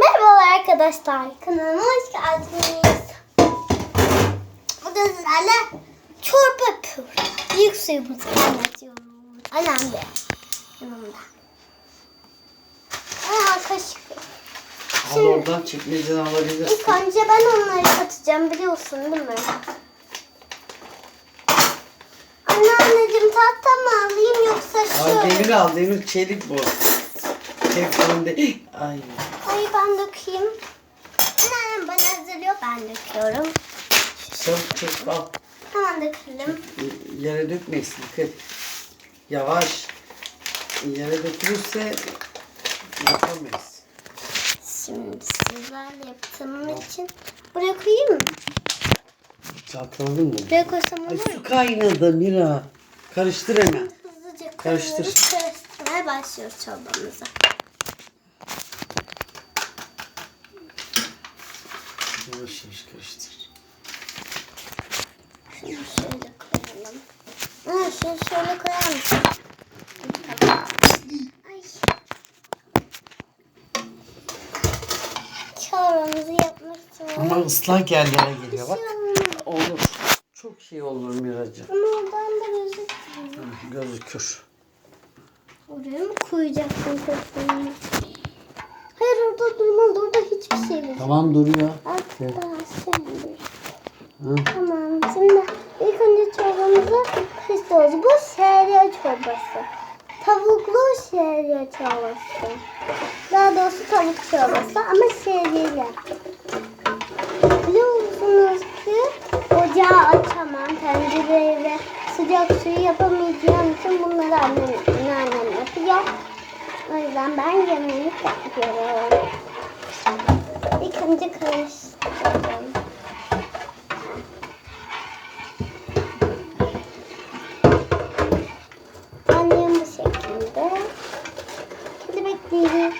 Merhabalar arkadaşlar. Kanalıma hoş geldiniz. Bugün sizlerle çorba yapıyoruz. İlk suyumuzu kaynatıyorum. De yanımda. Aa kaşık. Al oradan çekmeceden alabilirsin. İlk önce ben onları katacağım biliyorsun değil mi? Anneanneciğim tahta mı alayım yoksa Ay şöyle? demir al demir çelik bu. Teflon değil. Ay. Ay ben dökeyim. Anneannem bana hazırlıyor ben döküyorum. Çabuk çabuk al. Hemen dökelim. Yere dökmesin. Dikkat. Yavaş. Yere dökülürse yapamayız. Şimdi sizlerle yaptığım için buraya koyayım mı? Çalkaladın mı? Buraya koysam olur mu? su kaynadı Mira. Karıştır hemen. Hızlıca Karıştır. Karıştırmaya başlıyoruz çorbamıza. Yavaş yavaş karıştır. Şunu şöyle koyalım. Ha, şunu şöyle koyar mısın? Ay. Çorbamızı yapmak için. Ama ıslak yerlere geliyor bak. Olur. Çok şey olur Miracığım. Ama oradan da gözükmüyor. Hı, Gözükür. Oraya mı koyacaksın telefonu? Hayır orada durmaz. Orada hiçbir şey yok. Tamam duruyor. Artık daha. Hı. Tamam. Şimdi ilk önce çorbamızı kısıyoruz. Bu şehriye çorbası. Tavuklu şehriye çorbası. Daha doğrusu tavuk çorbası ama şehriyeli. Biliyor musunuz ki ocağı açamam. Tencereyi ve sıcak suyu yapamayacağım için bunları annem. Yüzden ben yemeği yapıyorum. İlk önce karıştırıyorum. Annem bu şekilde. Hadi bekleyelim.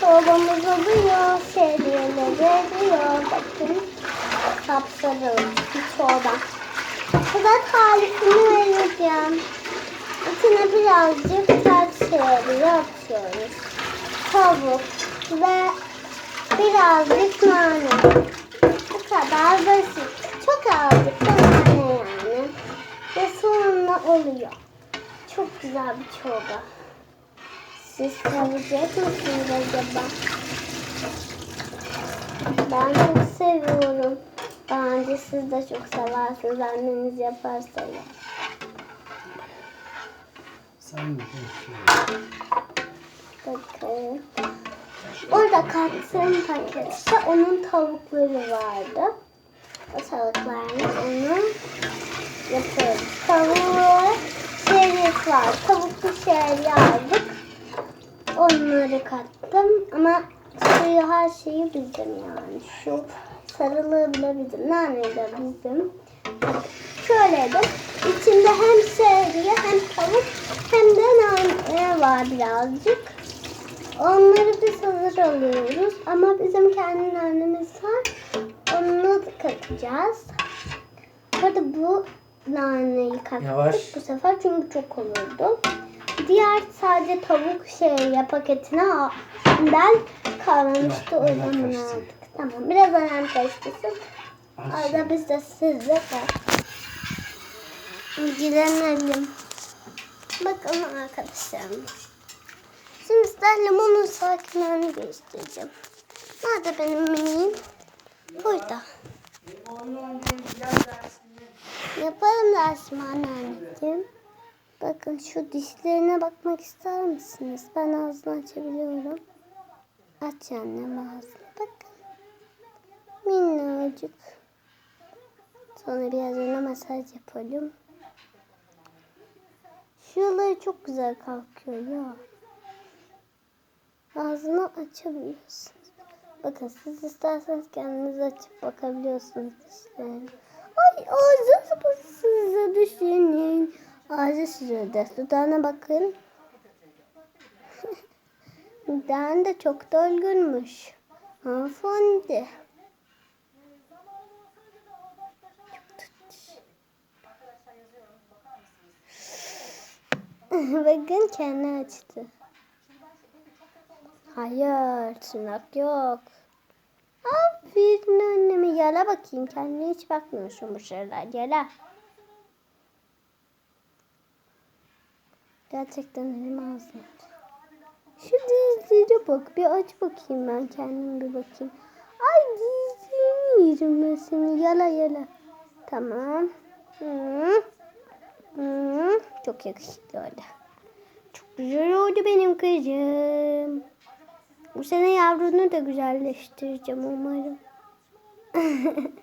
Çorbamız oluyor. Seriyeleri ediyor. Bakın. Kapsarı bir çorba. Burada tarifini vereceğim. İçine birazcık ters şehriye atıyoruz. Tavuk ve birazcık nane. Bu kadar basit. Çok azıcık da nane yani. Ve sonra oluyor. Çok güzel bir çorba. Siz sevecek misiniz acaba? Ben çok seviyorum. Bence siz de çok seversiniz anneniz yaparsa ya. Sen mi? Bakın. Orada kattığım pakette onun tavukları vardı. O tavuklarını onu yapıyoruz. Tavuğu şehriyet var. Tavuklu şehriye aldık. Onları kattım ama suyu her şeyi bizim yani. Şu sarılığı bile bizim. Nane de bizim. Şöyle de içinde hem şehriye hem tavuk hem de nane var birazcık. Onları biz hazır alıyoruz ama bizim kendi nanemiz var. Onu da katacağız. Hadi bu naneyi kattık Yavaş. bu sefer çünkü çok olurdu. Diğer sadece tavuk şey paketine ben kalmamıştı o Ver, yüzden Tamam biraz önem karıştırsın. Arada biz de sizle ilgilenelim. Bakın arkadaşlarım. Şimdi size limonun sakinlerini göstereceğim. Nerede benim minim? Burada. Yaparım dersimi anneanneciğim. Bakın şu dişlerine bakmak ister misiniz? Ben ağzını açabiliyorum. Aç annem ağzını. Minnacık. Sonra biraz ona masaj yapalım. Şuraları çok güzel kalkıyor ya. Ağzını açabiliyorsunuz. Bakın siz isterseniz kendiniz açıp bakabiliyorsunuz dişlerine. Ay ağzı size düşünün. Ağzı şurada. Dudağına bakın. Dudağın da çok dolgunmuş. Hanımefendi. Bakın kendi açtı. Hayır, tırnak yok. Aferin anneme. Yala bakayım. Kendine hiç bakmıyorsun bu şeyler. Yala. Gerçekten elim ağzım. Şu dizlere bak. Bir aç bakayım ben kendim bir bakayım. Ay dizlerini yerim ben seni. Yala yala. Tamam. Hı. Hı. Çok yakışıklı oldu. Çok güzel oldu benim kızım. Bu sene yavrunu da güzelleştireceğim umarım.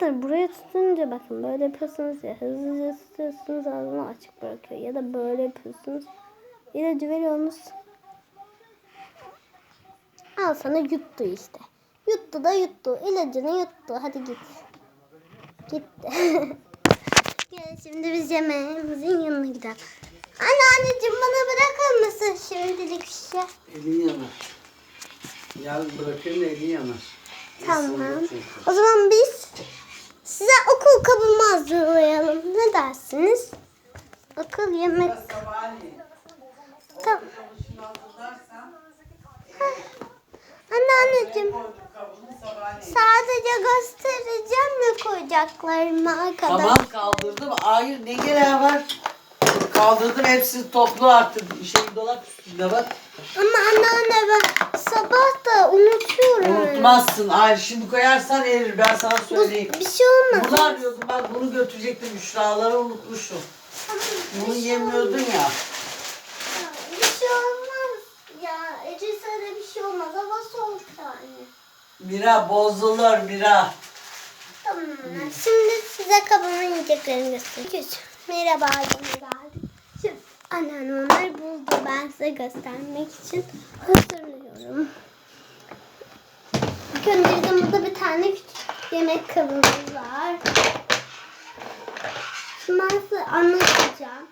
Arkadaşlar buraya tutunca bakın böyle yapıyorsunuz ya hızlıca tutuyorsunuz ağzını açık bırakıyor ya da böyle yapıyorsunuz ilacı veriyorsunuz al sana yuttu işte yuttu da yuttu ilacını yuttu hadi git gitti Gel şimdi biz yemeğimizin yanına gidelim anneanneciğim bana bırakır mısın şimdilik bir şey Elin yanar. Yaz bırakın elin yanar. Tamam. O zaman biz size okul kabımı hazırlayalım. Ne dersiniz? Okul yemek. Tamam. Anneanneciğim sadece göstereceğim ne koyacaklarımı arkadaşlar. Tamam kaldırdım. Hayır ne gereği var? Kaldırdım hepsini toplu artık. Şey dolap üstünde bak. Ama anneanne ben sabah da unutuyorum. Unutmazsın. Hayır şimdi koyarsan erir. Ben sana Bu, söyleyeyim. bir şey olmaz. Bunu arıyordum bak bunu götürecektim. Büşraları unutmuşum. Bunu yemiyordun ya. Bir şey olmaz. Ya Eces'e de bir şey olmaz. Hava soğuk yani. Mira bozulur Mira. Tamam. Şimdi size kabımın yiyeceklerini göstereceğim. Merhaba yine geldik. Şimdi anneannem onları buldu. Ben size göstermek için hazırlıyorum. İlk önce bizim burada bir tane küçük yemek kabımız var. Şimdi ben size anlatacağım.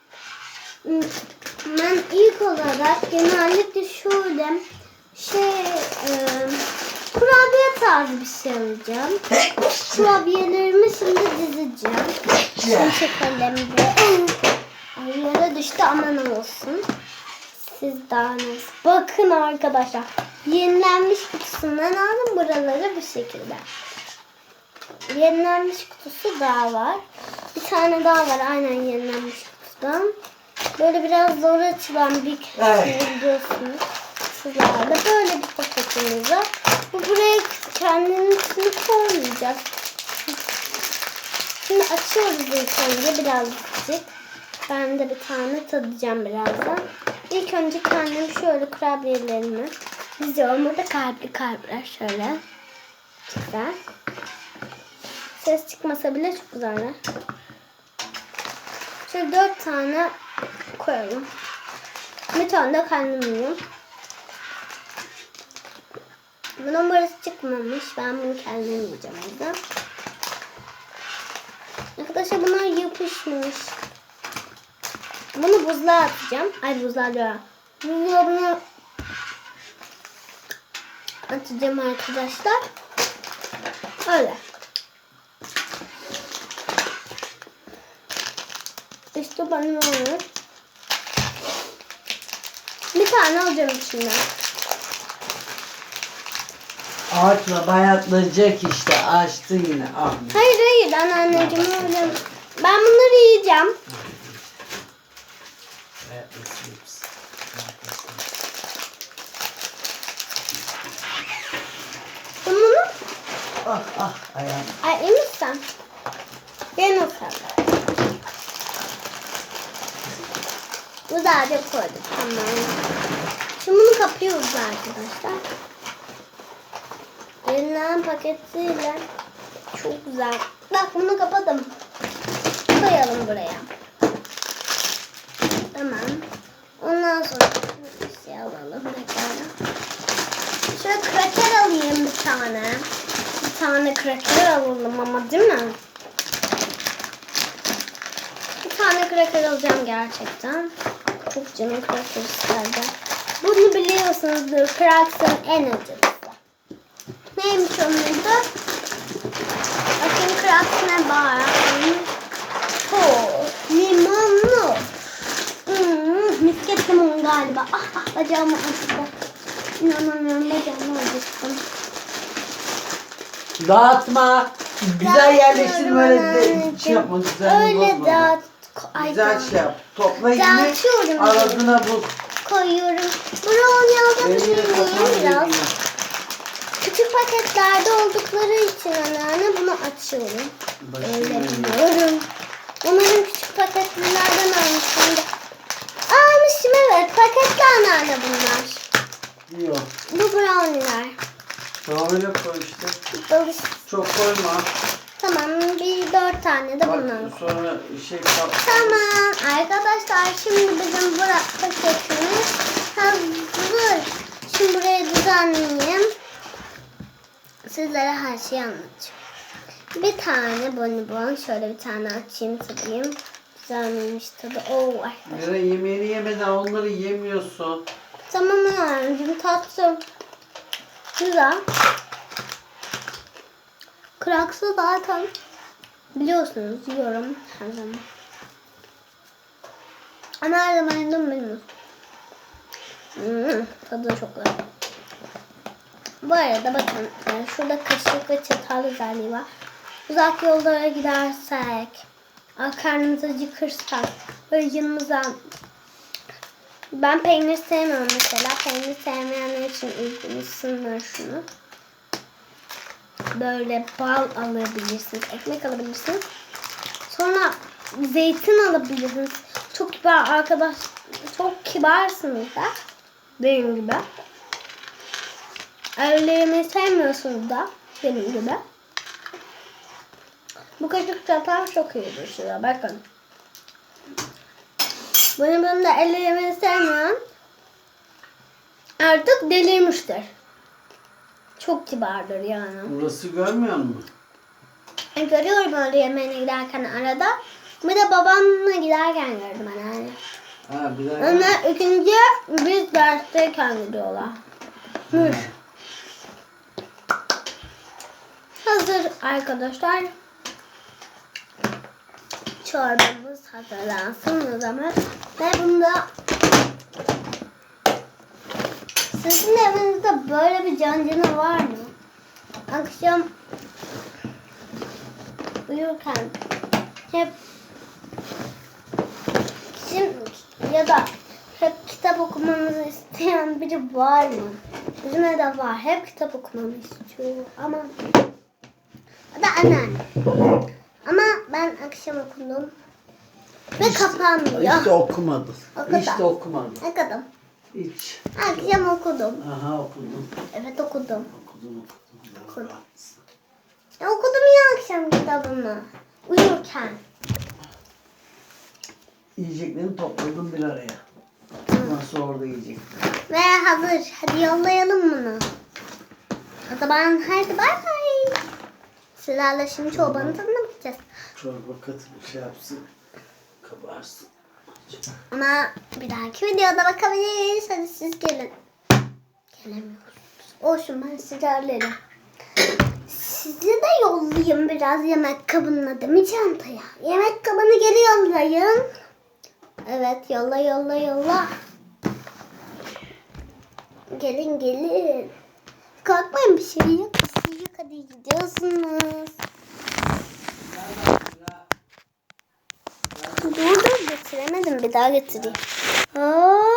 Ben ilk olarak genellikle şöyle şey e, kurabiye tarzı bir şey alacağım. Kurabiyelerimi şimdi dizeceğim. Şimdi çekelim de. Ay yere düştü aman olsun. Siz daha nasıl? Bakın arkadaşlar. Yenilenmiş kutusundan aldım buraları bu şekilde. Yenilenmiş kutusu daha var. Bir tane daha var aynen yenilenmiş kutudan. Böyle biraz zor açılan bir şey biliyorsunuz. Sizlerde böyle bir paketimiz var. Bu buraya kendisini koymayacak. Şimdi açıyoruz ilk önce birazcık. Ben de bir tane tadacağım birazdan. İlk önce kendim şöyle kurabiyelerimi diziyorum. Burada kalpli kalpler şöyle. Güzel. Ses çıkmasa bile çok güzeller. Şöyle dört tane koyalım. Bir tane de kendim yiyorum. Bunun burası çıkmamış. Ben bunu kendim yiyeceğim burada. Arkadaşlar bunlar yapışmış. Bunu buzluğa atacağım. Ay buzluğa diyor. Buzdolabına atacağım arkadaşlar. Öyle. İşte benim olur. Bir tane alacağım içinden. Açma bayatlayacak işte. Açtı yine. Ah. Hayır hayır anneanneciğim öyle. Ben bunları yiyeceğim. Bunu Ah ah ayağım. ay emirsen. Ben o kadar. Güzelce koyduk tamam. Şimdi bunu kapıyoruz arkadaşlar. Yenilen paketiyle çok güzel. Bak bunu kapadım. Koyalım buraya. Tamam. Ondan sonra bir şey alalım. Bekleyelim. Şöyle kraker alayım bir tane. Bir tane kraker alalım ama değil mi? Bir tane kraker alacağım gerçekten. Çok canım kraker isterdi. Bunu biliyorsunuzdur. Kraks'ın en acılısı. Neymiş onun adı? Bakın Krax ne var? Limonlu. Hmm, misket limon galiba. Ah ah bacağımı acıttı. İnanamıyorum bacağımı acıttım. Dağıtma. Güzel Dağıtmıyorum yerleştir böyle de şey yapma. Güzel Öyle dağıt. Ay, Güzel şey yap. Topla yine Dağıtıyorum. aradığına bul. koyuyorum. Eline miyim toplam biraz? Paketlerde oldukları için anneanne bunu açıyorum. Öyle Bakayım. biliyorum. Umarım küçük paketlilerden almışım da. Almışım evet. Paketli anneanne bunlar. Yok. Bu brownie'ler. Öyle koy işte. Dalış. Çok koyma. Tamam bir dört tane de Bak sonra şey kap. Tamam arkadaşlar şimdi bizim bu paketimiz hazır. Şimdi burayı düzenleyeyim. Sizlere her şeyi anlatacağım. Bir tane bonibon şöyle bir tane açayım tadayım. Güzelmiş tadı. Oo arkadaşlar. Yemeğini yemeden onları yemiyorsun. Tamam anneciğim tatlı. Güzel. Kraksı zaten biliyorsunuz yiyorum her zaman. Ama her zaman yedim bilmiyorum. Hmm, tadı çok güzel. Bu arada bakın yani şurada kaşık ve çatal özelliği var. Uzak yollara gidersek, karnımızı acıkırsak böyle yanımıza ben peynir sevmiyorum mesela. Peynir sevmeyenler için uygulasınlar şunu. Böyle bal alabilirsiniz. Ekmek alabilirsiniz. Sonra zeytin alabilirsiniz. Çok kibar arkadaş. Çok kibarsınız da. Benim gibi. Öyle yemeği sevmiyorsunuz da. Benim gibi. Bu kaşık çatal çok iyidir size. Bakın. Benim bunda elle yemeği sevmeyen artık delirmiştir. Çok kibardır yani. Burası görmüyor musun? E, Görüyorum öyle yemeğine giderken arada. Bir de babamla giderken gördüm anneanne. Ha bir dakika. Onlar ikinci biz dersteyken gidiyorlar. Müş. Hazır arkadaşlar. Çorbamız hazırlansın o zaman. Ve bunda sizin evinizde böyle bir cancana var mı? Akşam uyurken hep Şimdi ya da hep kitap okumanızı isteyen biri var mı? Bizim evde var. Hep kitap okumamı istiyor ama anneanne. Ama ben akşam okudum. Ve kapanmıyor. Hiç de okumadın. Okudum. Hiç de okumadın. Okudum. Hiç. Akşam okudum. Aha okudum. Evet okudum. Okudum okudum. Okudum. Ya okudum ya akşam kitabımı. Uyurken. Yiyeceklerini topladım bir araya. Nasıl orada yiyecek? Ve hazır. Hadi yollayalım bunu. O zaman hadi bay bay. Sizlerle şimdi çorbanın tadına bakacağız. Çorba katı şey yapsın. Kabarsın. Ama bir dahaki videoda bakabiliriz. Hadi siz gelin. Gelemiyoruz. Olsun ben sizlerle. Sizi de yollayayım biraz yemek kabına değil mi çantaya? Yemek kabını geri yollayın. Evet yolla yolla yolla. Gelin gelin. Korkmayın bir şey yok. Hadi gidiyorsunuz. Dur getiremedim bir daha getireyim. Hop.